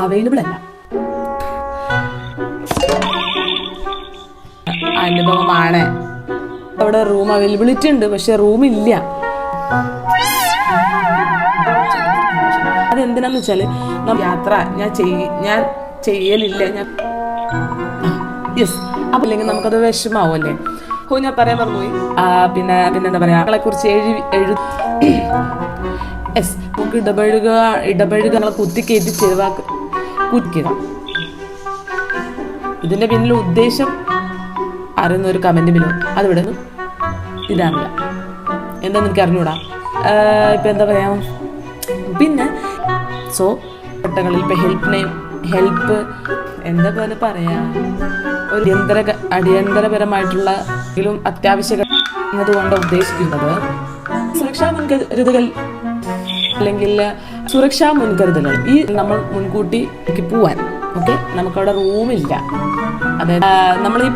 Available അല്ല. അനുഭവമാണ്. അവിടെ റൂം അവൈലബിലിറ്റി ഉണ്ട് പക്ഷെ റൂം ഇല്ല. അതെന്തിനാന്ന് വെച്ചാൽ നമ്മ- യാത്ര ഞാൻ ചെയ് ഞാൻ ചെയ്യലില്ല ഞാൻ യെസ് അപ്പൊ അല്ലെങ്കിൽ നമുക്കത് വിഷമാവുമല്ലേ ഓ ഞാൻ പറയാൻ മറന്നുപോയി. ആ, പിന്നെ പിന്നെ എന്താ പറയാ? നമ്മളെ കുറിച്ച് എഴു എഴു യെസ് നമുക്ക് ഇടപഴകുക ഇടപഴകുക നമ്മളെ കുത്തിക്കയറ്റി ചെലവാക്ക് കുത്തിക്കുക ഇതിന്റെ പിന്നിൽ ഉദ്ദേശം അറിയുന്ന ഒരു കമന്റ് ബിലോ അത് ഇവിടെ നിന്ന് ഇതാണില്ല. എന്താന്ന് എനിക്ക് അറിഞ്ഞൂടാ. ഇപ്പം എന്താ പറയാ? പിന്നെ സോ ഘട്ടങ്ങളിൽ ഹെൽപ്പ് നെയിം ഹെൽപ്പ് എന്താ പോലെ പറയാ? ഒരു അടിയന്തര അടിയന്തരപരമായിട്ടുള്ള എങ്കിലും അത്യാവശ്യ കൊണ്ട് ഉദ്ദേശിക്കുന്നത്. സുരക്ഷാ മുൻകരുതുകൾ അല്ലെങ്കിൽ സുരക്ഷാ മുൻകരുതലുകൾ. ഈ നമ്മൾ മുൻകൂട്ടി പോവാൻ ഓക്കെ? നമുക്കവിടെ റൂമില്ല. അതായത് നമ്മൾ ഈ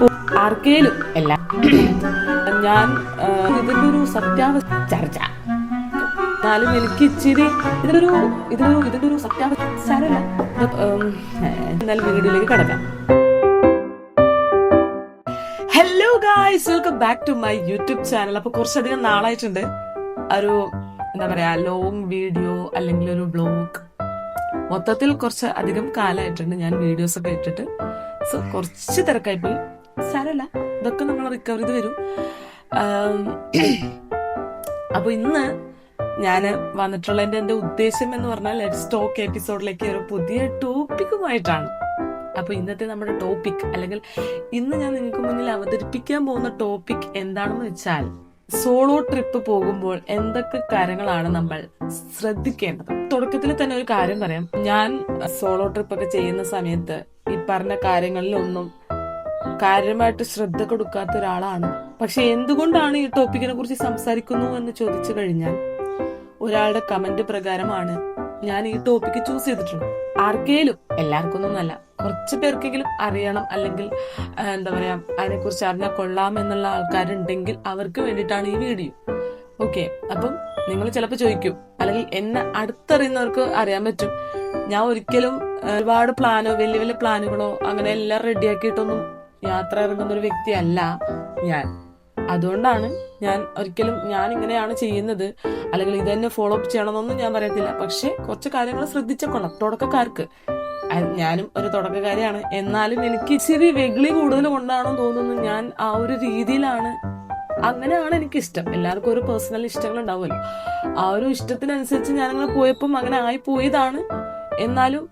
ആർക്കേലും അല്ല. ഞാൻ ഇതിന്റെ ഒരു സത്യാവസ്ഥ ചർച്ച. എന്നാലും എനിക്ക് ഇച്ചിരി ഇതിലൊരു ഇതിലൊരു ഇതിന്റെ ഒരു സത്യാവസ്ഥ എന്നാലും വീഡിയോയിലേക്ക് കടക്കാം. Hello guys welcome back to my YouTube channel അപ്പൊ കുറച്ചധികം നാളായിട്ടുണ്ട്. ഒരു എന്താ പറയാ ലോങ് വീഡിയോ അല്ലെങ്കിൽ ഒരു ബ്ലോഗ് മൊത്തത്തിൽ കുറച്ച് അധികം കാലമായിട്ടുണ്ട് ഞാൻ വീഡിയോസ് ഒക്കെ ഇട്ടിട്ട്. സോ കുറച്ച് തിരക്കായി പോയി. സാരല്ല ഇതൊക്കെ നമ്മൾ റിക്കവർ ചെയ്ത് വരും. ആം, അപ്പൊ ഇന്ന് ഞാൻ വന്നിട്ടുള്ളതിന്റെ എന്റെ ഉദ്ദേശം എന്ന് പറഞ്ഞാൽ ലെറ്റ്സ് ടോക്ക് എപ്പിസോഡിലേക്ക് ഒരു പുതിയ ടോപ്പിക്കുമായിട്ടാണ് അപ്പൊ ഇന്നത്തെ നമ്മുടെ ടോപ്പിക് അല്ലെങ്കിൽ ഇന്ന് ഞാൻ നിങ്ങൾക്ക് മുന്നിൽ അവതരിപ്പിക്കാൻ പോകുന്ന ടോപ്പിക് എന്താണെന്ന് വെച്ചാൽ സോളോ ട്രിപ്പ് പോകുമ്പോൾ എന്തൊക്കെ കാര്യങ്ങളാണ് നമ്മൾ ശ്രദ്ധിക്കേണ്ടത്? തുടക്കത്തിൽ തന്നെ ഒരു കാര്യം പറയാം. ഞാൻ സോളോ ട്രിപ്പ് ഒക്കെ ചെയ്യുന്ന സമയത്ത് ഈ പറഞ്ഞ കാര്യങ്ങളിലൊന്നും കാര്യമായിട്ട് ശ്രദ്ധ കൊടുക്കാത്ത ഒരാളാണ്. പക്ഷെ എന്തുകൊണ്ടാണ് ഈ ടോപ്പിക്കിനെ കുറിച്ച് സംസാരിക്കുന്നു എന്ന് ചോദിച്ചു കഴിഞ്ഞാൽ ഒരാളുടെ കമന്റ് പ്രകാരമാണ് ഞാൻ ഈ ടോപ്പിക്ക് ചൂസ് ചെയ്തിട്ടുള്ളത്. ആർക്കേലും എല്ലാവർക്കും ഒന്നല്ല കുറച്ച് പേർക്കെങ്കിലും അറിയണം അല്ലെങ്കിൽ എന്താ പറയാ അതിനെ കുറിച്ച് അറിഞ്ഞാൽ കൊള്ളാം എന്നുള്ള ആൾക്കാരുണ്ടെങ്കിൽ അവർക്ക് വേണ്ടിയിട്ടാണ് ഈ വീഡിയോ. ഓക്കെ അപ്പം നിങ്ങൾ ചിലപ്പോൾ ചോദിക്കും അല്ലെങ്കിൽ എന്നെ അടുത്തറിയുന്നവർക്ക് അറിയാൻ പറ്റും. ഞാൻ ഒരിക്കലും ഒരുപാട് പ്ലാനോ വലിയ വലിയ പ്ലാനുകളോ അങ്ങനെ എല്ലാം റെഡിയാക്കിയിട്ടൊന്നും യാത്ര ഇറങ്ങുന്ന ഒരു വ്യക്തിയല്ല ഞാൻ. അതുകൊണ്ടാണ് ഞാൻ ഒരിക്കലും ഞാൻ ഇങ്ങനെയാണ് ചെയ്യുന്നത്. അല്ലെങ്കിൽ ഇത് തന്നെ ഫോളോ അപ്പ് ചെയ്യണമെന്നൊന്നും ഞാൻ പറയത്തില്ല. പക്ഷെ കുറച്ച് കാര്യങ്ങൾ ശ്രദ്ധിച്ച തുടക്കക്കാർക്ക്. ഞാനും ഒരു തുടക്കക്കാരിയാണ്. എന്നാലും എനിക്ക് ഇച്ചിരി വെകിളി കൂടുതൽ കൊണ്ടാണോ തോന്നുന്നു ഞാൻ ആ ഒരു രീതിയിലാണ്. അങ്ങനെയാണ് എനിക്ക് ഇഷ്ടം എല്ലാവർക്കും ഒരു പേഴ്സണൽ ഇഷ്ടങ്ങൾ ഉണ്ടാവുമല്ലോ ആ ഒരു ഇഷ്ടത്തിനനുസരിച്ച് ഞാനങ്ങനെ പോയപ്പം അങ്ങനെ ആയി പോയതാണ്. എന്നാലും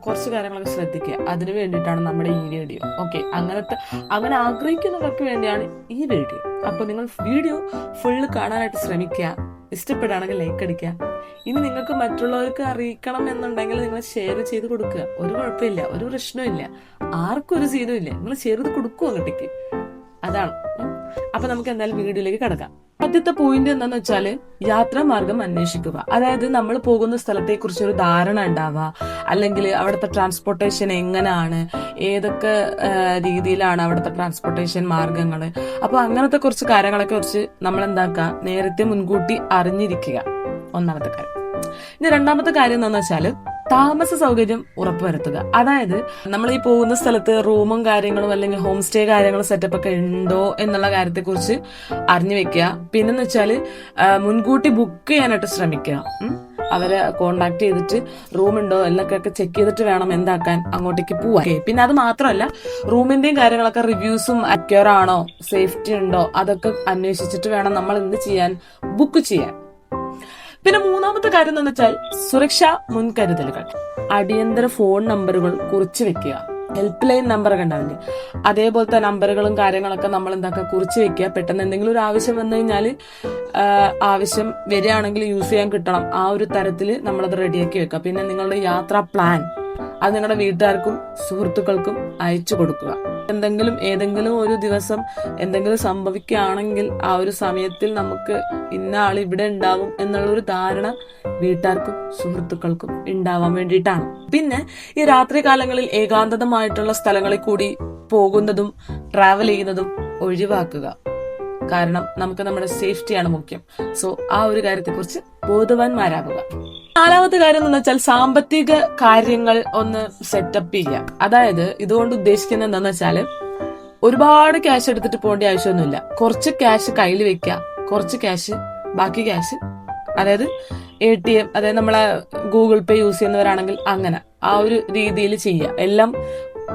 കുറച്ച് കാര്യങ്ങളൊക്കെ ശ്രദ്ധിക്കുക. അതിനു വേണ്ടിയിട്ടാണ് നമ്മുടെ ഈ വീഡിയോ. ഓക്കെ അങ്ങനത്തെ അങ്ങനെ ആഗ്രഹിക്കുന്നവർക്ക് വേണ്ടിയാണ് ഈ വീഡിയോ. അപ്പൊ നിങ്ങൾ വീഡിയോ ഫുള്ള് കാണാനായിട്ട് ശ്രമിക്കുക. ഇഷ്ടപ്പെടുകയാണെങ്കിൽ ലൈക്ക് അടിക്കുക. ഇനി നിങ്ങൾക്ക് മറ്റുള്ളവർക്ക് അറിയിക്കണം എന്നുണ്ടെങ്കിൽ നിങ്ങൾ ഷെയർ ചെയ്ത് കൊടുക്കുക. ഒരു കുഴപ്പമില്ല ഒരു പ്രശ്നമില്ല ആർക്കും ഒരു സീനും ഇല്ല നിങ്ങൾ ഷെയർ ചെയ്ത് കൊടുക്കുക അങ്ങോട്ടേക്ക്? അതാണ്. അപ്പൊ നമുക്ക് എന്തായാലും വീഡിയോയിലേക്ക് കിടക്കാം. ആദ്യത്തെ പോയിന്റ് എന്താന്ന് വെച്ചാൽ യാത്രാമാർഗം അന്വേഷിക്കുക. അതായത് നമ്മൾ പോകുന്ന സ്ഥലത്തെ കുറിച്ച് ഒരു ധാരണ ഉണ്ടാവുക. അല്ലെങ്കിൽ അവിടുത്തെ ട്രാൻസ്പോർട്ടേഷൻ എങ്ങനെയാണ് ഏതൊക്കെ രീതിയിലാണ് അവിടുത്തെ ട്രാൻസ്പോർട്ടേഷൻ മാർഗങ്ങൾ അപ്പൊ അങ്ങനത്തെ കുറച്ച് കാര്യങ്ങളെ കുറിച്ച് നമ്മൾ എന്താക്കുക നേരത്തെ മുൻകൂട്ടി അറിഞ്ഞിരിക്കുക. ഒന്നാമത്തെ കാര്യം. ഇനി രണ്ടാമത്തെ കാര്യം എന്താണെന്ന് വെച്ചാൽ താമസ സൗകര്യം ഉറപ്പുവരുത്തുക. അതായത് നമ്മൾ ഈ പോകുന്ന സ്ഥലത്ത് റൂമും കാര്യങ്ങളും അല്ലെങ്കിൽ ഹോം സ്റ്റേ കാര്യങ്ങളും സെറ്റപ്പ് ഒക്കെ ഉണ്ടോ എന്നുള്ള കാര്യത്തെ കുറിച്ച് അറിഞ്ഞു വെക്കുക. പിന്നെന്ന് വെച്ചാൽ ആ, മുൻകൂട്ടി ബുക്ക് ചെയ്യാനായിട്ട് ശ്രമിക്കുക. അവരെ കോണ്ടാക്ട് ചെയ്തിട്ട് റൂം ഉണ്ടോ എന്നൊക്കെ ചെക്ക് ചെയ്തിട്ട് വേണം എന്താക്കാൻ അങ്ങോട്ടേക്ക് പോവാൻ. പിന്നെ അത് മാത്രമല്ല റൂമിന്റെയും കാര്യങ്ങളൊക്കെ റിവ്യൂസും അക്യൂർ ആണോ സേഫ്റ്റി ഉണ്ടോ? അതൊക്കെ അന്വേഷിച്ചിട്ട് വേണം നമ്മൾ എന്ത് ചെയ്യാൻ ബുക്ക് ചെയ്യാൻ. പിന്നെ മൂന്നാമത്തെ കാര്യം എന്ന് വെച്ചാൽ സുരക്ഷാ മുൻകരുതലുകൾ. അടിയന്തര ഫോൺ നമ്പറുകൾ കുറിച്ചു വെക്കുക. ഹെൽപ്പ് ലൈൻ നമ്പറൊക്കെ ഉണ്ടാവില്ലേ അതേപോലത്തെ നമ്പറുകളും കാര്യങ്ങളൊക്കെ നമ്മൾ എന്താക്കുക? കുറിച്ച് വെക്കുക. പെട്ടെന്ന് എന്തെങ്കിലും ഒരു ആവശ്യം വന്നു കഴിഞ്ഞാൽ ആവശ്യം വരികയാണെങ്കിൽ യൂസ് ചെയ്യാൻ കിട്ടണം. ആ ഒരു തരത്തിൽ നമ്മളത് റെഡിയാക്കി വെക്കുക. പിന്നെ നിങ്ങളുടെ യാത്രാ പ്ലാൻ അത് നിങ്ങളുടെ വീട്ടുകാർക്കും സുഹൃത്തുക്കൾക്കും അയച്ചു കൊടുക്കുക. എന്തെങ്കിലും ഏതെങ്കിലും ഒരു ദിവസം എന്തെങ്കിലും സംഭവിക്കുകയാണെങ്കിൽ ആ ഒരു സമയത്തിൽ നമുക്ക് ഇന്ന ആൾ ഇവിടെ ഉണ്ടാവും എന്നുള്ളൊരു ധാരണ വീട്ടുകാർക്കും സുഹൃത്തുക്കൾക്കും ഉണ്ടാവാൻ വേണ്ടിയിട്ടാണ്. പിന്നെ ഈ രാത്രി കാലങ്ങളിൽ ഏകാന്തമായിട്ടുള്ള സ്ഥലങ്ങളിൽ കൂടി പോകുന്നതും ട്രാവൽ ചെയ്യുന്നതും ഒഴിവാക്കുക. കാരണം നമുക്ക് നമ്മുടെ സേഫ്റ്റിയാണ് മുഖ്യം. സോ ആ ഒരു കാര്യത്തെക്കുറിച്ച് ബോധവാന്മാരാകുക. നാലാമത്തെ കാര്യം എന്ന് വെച്ചാൽ സാമ്പത്തിക കാര്യങ്ങൾ ഒന്ന് സെറ്റപ്പ് ചെയ്യുക. അതായത് ഇതുകൊണ്ട് ഉദ്ദേശിക്കുന്നത് എന്താന്ന് വെച്ചാൽ ഒരുപാട് ക്യാഷ് എടുത്തിട്ട് പോകേണ്ട ആവശ്യമൊന്നുമില്ല. കുറച്ച് ക്യാഷ് കയ്യിൽ വെക്കുക. കുറച്ച് ക്യാഷ് ബാക്കി ക്യാഷ് അതായത് എ ടി എം അതായത് നമ്മളെ ഗൂഗിൾ പേ യൂസ് ചെയ്യുന്നവരാണെങ്കിൽ അങ്ങനെ ആ ഒരു രീതിയിൽ ചെയ്യുക. എല്ലാം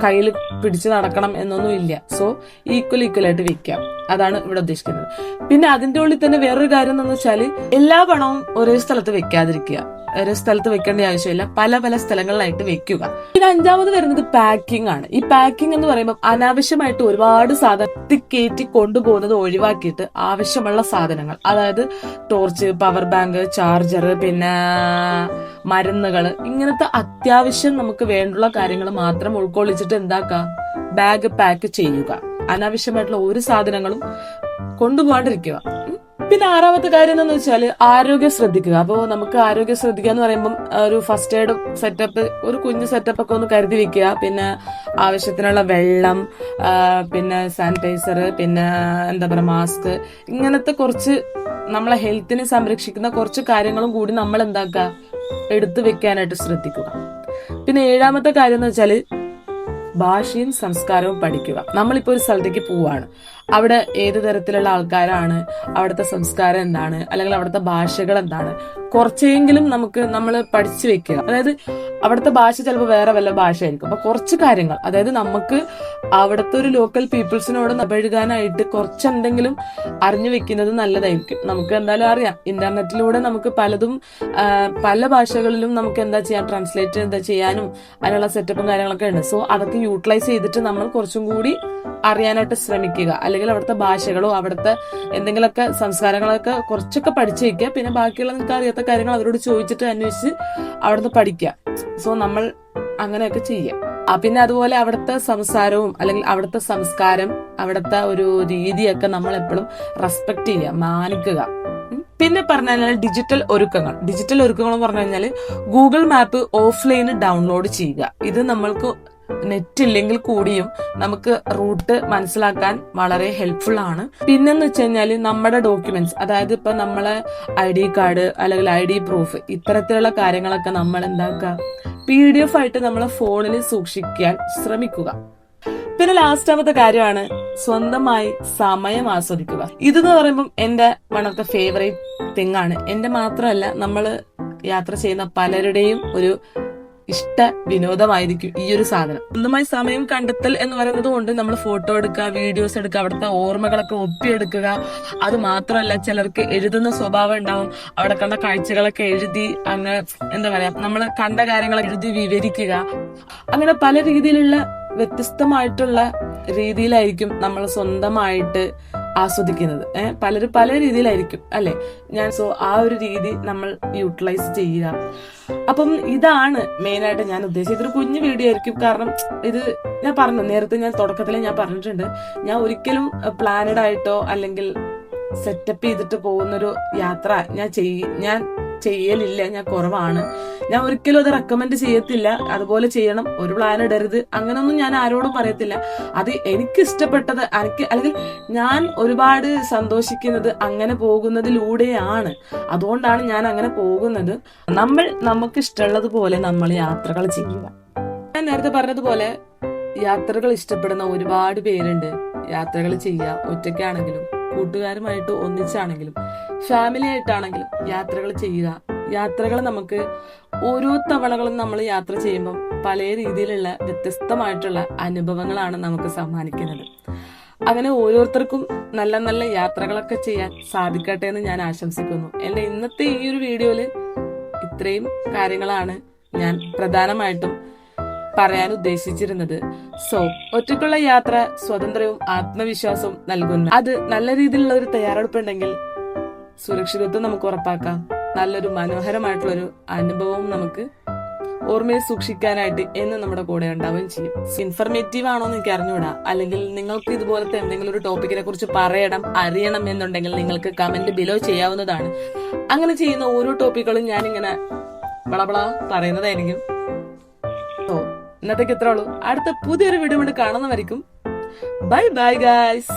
കയ്യിൽ പിടിച്ച് നടക്കണം എന്നൊന്നും ഇല്ല. സോ ഈക്വൽ ഈക്വൽ ആയിട്ട് വെക്കാം അതാണ് ഇവിടെ ഉദ്ദേശിക്കുന്നത്. പിന്നെ അതിന്റെ ഉള്ളിൽ തന്നെ വേറൊരു കാര്യം എന്ന് വെച്ചാൽ എല്ലാ പണവും ഒരേ സ്ഥലത്ത് വെക്കാതിരിക്കുക. ഒരേ സ്ഥലത്ത് വെക്കേണ്ട ആവശ്യമില്ല. പല പല സ്ഥലങ്ങളിലായിട്ട് വെക്കുക. പിന്നെ അഞ്ചാമത് വരുന്നത് പാക്കിംഗ് ആണ്. ഈ പാക്കിംഗ് എന്ന് പറയുമ്പോൾ അനാവശ്യമായിട്ട് ഒരുപാട് സാധനം കയറ്റി കൊണ്ടുപോകുന്നത് ഒഴിവാക്കിയിട്ട് ആവശ്യമുള്ള സാധനങ്ങൾ. അതായത് ടോർച്ച് പവർ ബാങ്ക് ചാർജർ പിന്നെ മരുന്നുകൾ. ഇങ്ങനത്തെ അത്യാവശ്യം നമുക്ക് വേണ്ടുള്ള കാര്യങ്ങൾ മാത്രം ഉൾക്കൊള്ളിച്ചിട്ട് എന്താക്കുക ബാഗ് പാക്ക് ചെയ്യുക. അനാവശ്യമായിട്ടുള്ള ഒരു സാധനങ്ങളും കൊണ്ടുപോകാണ്ടിരിക്കുക. പിന്നെ ആറാമത്തെ കാര്യം എന്ന് വെച്ചാൽ ആരോഗ്യം ശ്രദ്ധിക്കുക. അപ്പോൾ നമുക്ക് ആരോഗ്യം ശ്രദ്ധിക്കുക എന്ന് പറയുമ്പോൾ ഒരു ഫസ്റ്റ് എയ്ഡ് സെറ്റപ്പ് ഒരു കുഞ്ഞ് സെറ്റപ്പ് ഒക്കെ ഒന്ന് കരുതി വെക്കുക. പിന്നെ ആവശ്യത്തിനുള്ള വെള്ളം പിന്നെ സാനിറ്റൈസർ പിന്നെ എന്താ പറയുക മാസ്ക് ഇങ്ങനത്തെ കുറച്ച് നമ്മളെ ഹെൽത്തിനെ സംരക്ഷിക്കുന്ന കുറച്ച് കാര്യങ്ങളും കൂടി നമ്മൾ എന്താക്കുക? എടുത്തു വെക്കാനായിട്ട് ശ്രദ്ധിക്കുക. പിന്നെ ഏഴാമത്തെ കാര്യം എന്ന് വെച്ചാൽ ഭാഷയും സംസ്കാരവും പഠിക്കുക. നമ്മളിപ്പോൾ ഒരു സ്ഥലത്തേക്ക് പോവാണ്. അവിടെ ഏത് തരത്തിലുള്ള ആൾക്കാരാണ് അവിടുത്തെ സംസ്കാരം എന്താണ് അല്ലെങ്കിൽ അവിടുത്തെ ഭാഷകൾ എന്താണ്. കുറച്ചെങ്കിലും നമുക്ക് നമ്മൾ പഠിച്ചു വെക്കുക. അതായത് അവിടുത്തെ ഭാഷ ചിലപ്പോൾ വേറെ വല്ല ഭാഷയായിരിക്കും. അപ്പൊ കുറച്ച് കാര്യങ്ങൾ അതായത് നമുക്ക് അവിടുത്തെ ഒരു ലോക്കൽ പീപ്പിൾസിനോട് നപഴുകാനായിട്ട് കുറച്ചെന്തെങ്കിലും അറിഞ്ഞു വെക്കുന്നത് നല്ലതായിരിക്കും. നമുക്ക് എന്തായാലും അറിയാം. ഇന്റർനെറ്റിലൂടെ നമുക്ക് പലതും പല ഭാഷകളിലും നമുക്ക് എന്താ ചെയ്യാൻ ട്രാൻസ്ലേറ്റ് എന്താ ചെയ്യാനും അതിനുള്ള സെറ്റപ്പും കാര്യങ്ങളൊക്കെ ഉണ്ട്. സോ അതൊക്കെ യൂട്ടിലൈസ് ചെയ്തിട്ട് നമ്മൾ കുറച്ചും കൂടി അറിയാനായിട്ട് ശ്രമിക്കുക. അല്ലെങ്കിൽ അവിടുത്തെ ഭാഷകളോ അവിടുത്തെ എന്തെങ്കിലുമൊക്കെ സംസ്കാരങ്ങളൊക്കെ കുറച്ചൊക്കെ പഠിച്ചു വെക്കുക പിന്നെ ബാക്കിയുള്ള നിങ്ങൾക്ക് അറിയാത്ത കാര്യങ്ങൾ അവരോട് ചോദിച്ചിട്ട് അന്വേഷിച്ച് അവിടുന്ന് പഠിക്കുക. സോ നമ്മൾ അങ്ങനെയൊക്കെ ചെയ്യുക. പിന്നെ അതുപോലെ അവിടുത്തെ സംസാരവും അല്ലെങ്കിൽ അവിടുത്തെ സംസ്കാരം അവിടുത്തെ ഒരു രീതിയൊക്കെ നമ്മൾ എപ്പോഴും റെസ്പെക്ട് ചെയ്യുക മാനിക്കുക. പിന്നെ പറഞ്ഞു കഴിഞ്ഞാൽ ഡിജിറ്റൽ ഒരുക്കങ്ങൾ. ഡിജിറ്റൽ ഒരുക്കങ്ങൾ എന്ന് പറഞ്ഞു കഴിഞ്ഞാൽ ഗൂഗിൾ മാപ്പ് ഓഫ്ലൈന് ഡൗൺലോഡ് ചെയ്യുക. ഇത് നമ്മൾക്ക് നെറ്റ് ഇല്ലെങ്കിൽ കൂടിയും നമുക്ക് റൂട്ട് മനസ്സിലാക്കാൻ വളരെ ഹെൽപ്ഫുൾ ആണ്. പിന്നെന്ന് വെച്ച് കഴിഞ്ഞാൽ നമ്മുടെ ഡോക്യുമെന്റ്സ് അതായത് ഇപ്പൊ നമ്മളെ ഐ ഡി കാർഡ് അല്ലെങ്കിൽ ഐ ഡി പ്രൂഫ് ഇത്തരത്തിലുള്ള കാര്യങ്ങളൊക്കെ നമ്മൾ എന്താക്കുക പി ഡി എഫ് ആയിട്ട് നമ്മളെ ഫോണിൽ സൂക്ഷിക്കാൻ ശ്രമിക്കുക. പിന്നെ ലാസ്റ്റാമത്തെ കാര്യമാണ് സ്വന്തമായി സമയം ആസ്വദിക്കുക. ഇതെന്ന് പറയുമ്പോൾ എന്റെ one of the favourite thing ആണ്. എന്റെ മാത്രമല്ല നമ്മൾ യാത്ര ചെയ്യുന്ന പലരുടെയും ഒരു ഇഷ്ട വിനോദമായിരിക്കും ഈ ഒരു സാധനം. സ്വന്തമായി സമയം കണ്ടെത്തൽ എന്ന് പറയുന്നത് കൊണ്ട് നമ്മൾ ഫോട്ടോ എടുക്കുക വീഡിയോസ് എടുക്കുക അവിടുത്തെ ഓർമ്മകളൊക്കെ ഒപ്പിയെടുക്കുക. അത് മാത്രമല്ല ചിലർക്ക് എഴുതുന്ന സ്വഭാവം ഉണ്ടാവും. അവിടെ കണ്ട കാഴ്ചകളൊക്കെ എഴുതി അങ്ങ് എന്താ പറയാ നമ്മൾ കണ്ട കാര്യങ്ങൾ എഴുതി വിവരിക്കുക. അങ്ങനെ പല രീതിയിലുള്ള വ്യത്യസ്തമായിട്ടുള്ള രീതിയിലായിരിക്കും നമ്മൾ സ്വന്തമായിട്ട് ആസ്വദിക്കുന്നത്. പലരും പല രീതിയിലായിരിക്കും അല്ലെ? ഞാൻ സോ ആ ഒരു രീതി നമ്മൾ യൂട്ടിലൈസ് ചെയ്യുക. അപ്പം ഇതാണ് മെയിനായിട്ട് ഞാൻ ഉദ്ദേശിച്ചത്. ഇതൊരു കുഞ്ഞു വീഡിയോ ആയിരിക്കും. കാരണം ഇത് ഞാൻ പറഞ്ഞു നേരത്തെ ഞാൻ തുടക്കത്തിൽ ഞാൻ പറഞ്ഞിട്ടുണ്ട്. ഞാൻ ഒരിക്കലും പ്ലാനഡ് ആയിട്ടോ അല്ലെങ്കിൽ സെറ്റപ്പ് ചെയ്തിട്ട് പോകുന്നൊരു യാത്ര ഞാൻ ചെയ്യ ഞാൻ ചെയ്യലില്ല ഞാൻ കുറവാണ്. ഞാൻ ഒരിക്കലും അത് റെക്കമെൻഡ് ചെയ്യത്തില്ല. അതുപോലെ ചെയ്യണം ഒരു പ്ലാൻ ഇടരുത്. അങ്ങനൊന്നും ഞാൻ ആരോടും പറയത്തില്ല. അത് എനിക്ക് ഇഷ്ടപ്പെട്ടത് എനിക്ക് അല്ലെങ്കിൽ ഞാൻ ഒരുപാട് സന്തോഷിക്കുന്നത് അങ്ങനെ പോകുന്നതിലൂടെയാണ്. അതുകൊണ്ടാണ് ഞാൻ അങ്ങനെ പോകുന്നത്. നമ്മൾ നമുക്ക് ഇഷ്ടമുള്ളത് പോലെ നമ്മൾ യാത്രകൾ ചെയ്യുക. ഞാൻ നേരത്തെ പറഞ്ഞതുപോലെ യാത്രകൾ ഇഷ്ടപ്പെടുന്ന ഒരുപാട് പേരുണ്ട്. യാത്രകൾ ചെയ്യുക ഒറ്റയ്ക്കാണെങ്കിലും കൂട്ടുകാരുമായിട്ട് ഒന്നിച്ചാണെങ്കിലും. ഫാമിലി ആയിട്ടാണെങ്കിലും യാത്രകൾ ചെയ്യുക. യാത്രകൾ നമുക്ക് ഓരോ തവണകളും നമ്മൾ യാത്ര ചെയ്യുമ്പം പല രീതിയിലുള്ള വ്യത്യസ്തമായിട്ടുള്ള അനുഭവങ്ങളാണ് നമുക്ക് സമ്മാനിക്കുന്നത്. അങ്ങനെ ഓരോരുത്തർക്കും നല്ല നല്ല യാത്രകളൊക്കെ ചെയ്യാൻ സാധിക്കട്ടെ എന്ന് ഞാൻ ആശംസിക്കുന്നു. എന്റെ ഇന്നത്തെ ഈ ഒരു വീഡിയോയിൽ ഇത്രയും കാര്യങ്ങളാണ് ഞാൻ പ്രധാനമായിട്ടും പറയാൻ ഉദ്ദേശിച്ചിരുന്നത്. സോ ഒറ്റയ്ക്കുള്ള യാത്ര സ്വതന്ത്രവും ആത്മവിശ്വാസവും നൽകുന്നു അത് നല്ല രീതിയിലുള്ള ഒരു തയ്യാറെടുപ്പുണ്ടെങ്കിൽ സുരക്ഷിതത്വം നമുക്ക് ഉറപ്പാക്കാം. നല്ലൊരു മനോഹരമായിട്ടുള്ളൊരു അനുഭവം നമുക്ക് ഓർമ്മയിൽ സൂക്ഷിക്കാനായിട്ട് എന്ന് നമ്മുടെ കൂടെ ഉണ്ടാവുകയും ചെയ്യും. ഇൻഫർമേറ്റീവ് ആണോ എന്ന് എനിക്ക് അറിഞ്ഞുകൂടാ. അല്ലെങ്കിൽ നിങ്ങൾക്ക് ഇതുപോലത്തെ എന്തെങ്കിലും ഒരു ടോപ്പിക്കിനെ കുറിച്ച് പറയണം അറിയണം എന്നുണ്ടെങ്കിൽ നിങ്ങൾക്ക് കമന്റ് ബിലോ ചെയ്യാവുന്നതാണ്. അങ്ങനെ ചെയ്യുന്ന ഓരോ ടോപ്പിക്കുകളും ഞാൻ ഇങ്ങനെ വളബള പറയുന്നതായിരിക്കും. ഇന്നത്തേക്ക് ഇത്രേ ഉള്ളൂ. അടുത്ത പുതിയൊരു വീഡിയോ കൊണ്ട് കാണുന്നവരിക്കും. Bye bye guys